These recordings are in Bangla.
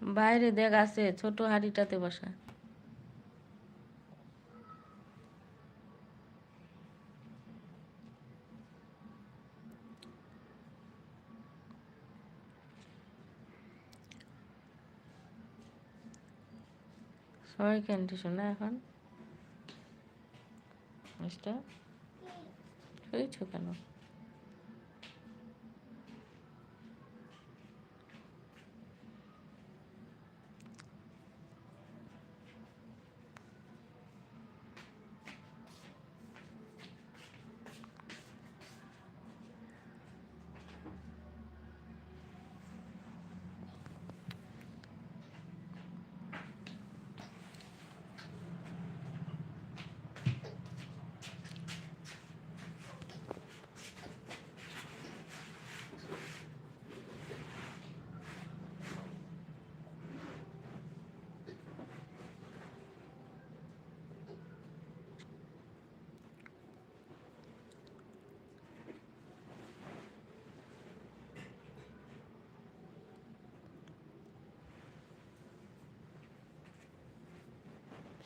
বাইরে দেখ আছে ছোট হাড়িটাতে বসা। সবাই ক্যান্টি শোনা এখন? মিস্টার শুয়েছ কেন?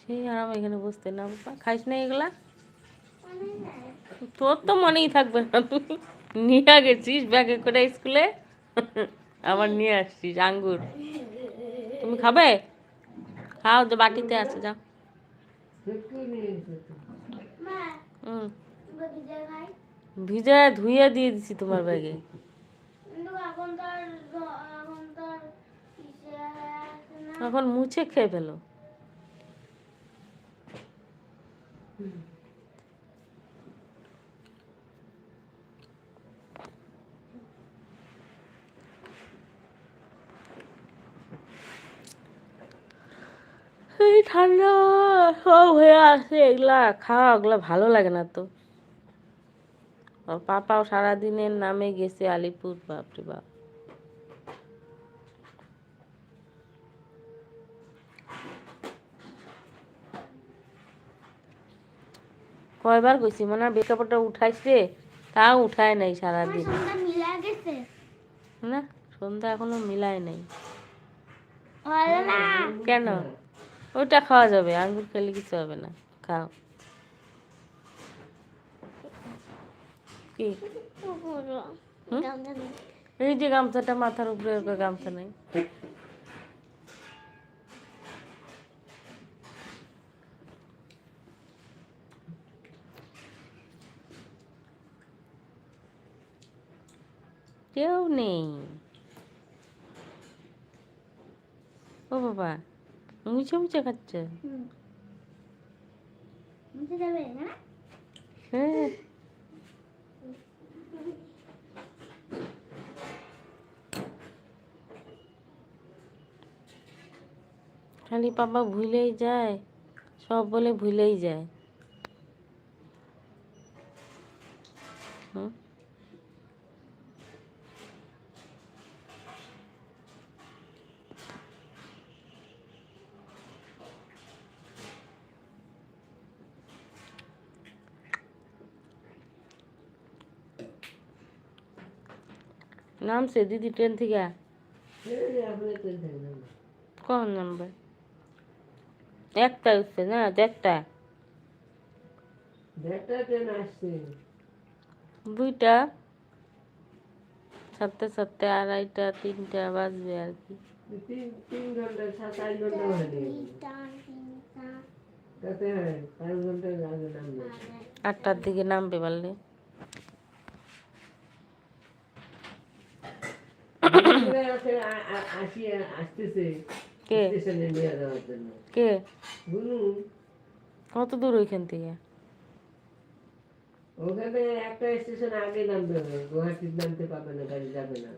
সেই আরাম এখানে বসতে না। বাবা খাইস না এগুলা? তোর তো মনেই থাকবে না। তুই নিয়ে গেছিস ব্যাগে করে স্কুলে? আবার নিয়ে আসছিস আঙ্গুর। তুমি খাবে? খাও যে বাটিতে আছে যাও। ভিজে ধুয়ে দিয়ে দিছি তোমার ব্যাগে। এখন মুছে খেয়ে ফেলো। এই ঠান্ডা সব হয়ে আছে, এগুলা খাওয়া, ওগুলা ভালো লাগে না তো। পাপাও সারাদিনের নামে গেছে আলিপুর, বাপরে বাপ। কয়বার কইছি মনে হয় বেকাপটা উঠাইছে তাও উঠায় নাই সারাদিন। না সন্ধ্যা এখনও মিলায় নাই। কেন? ওটা খাওয়া যাবে আঙ্গুর খেলে কিছু হবে না খাও। কি? এই যে গামছাটা মাথার উপরে গামছা নেই। কেউ নেই ও বাবা মুছে মুছে খাচ্ছে হ্যাঁ খালি পাপা ভুলেই যায় সব বলে ভুলেই যায় হুম নামছে দিদি ট্রেন থেকে। কখন নামবে একটা উঠছে না দেড়টা। দুইটা। সাতটা সাতটা আড়াইটা তিনটা বাজবে আর কি। আটটার দিকে নামবে পারলে কে কে কত দূর ওইখান থেকে ওখানে একটা স্টেশন আগে নামতে হবে গুয়াহাটির নামতে পাবে না গাড়ি যাবে না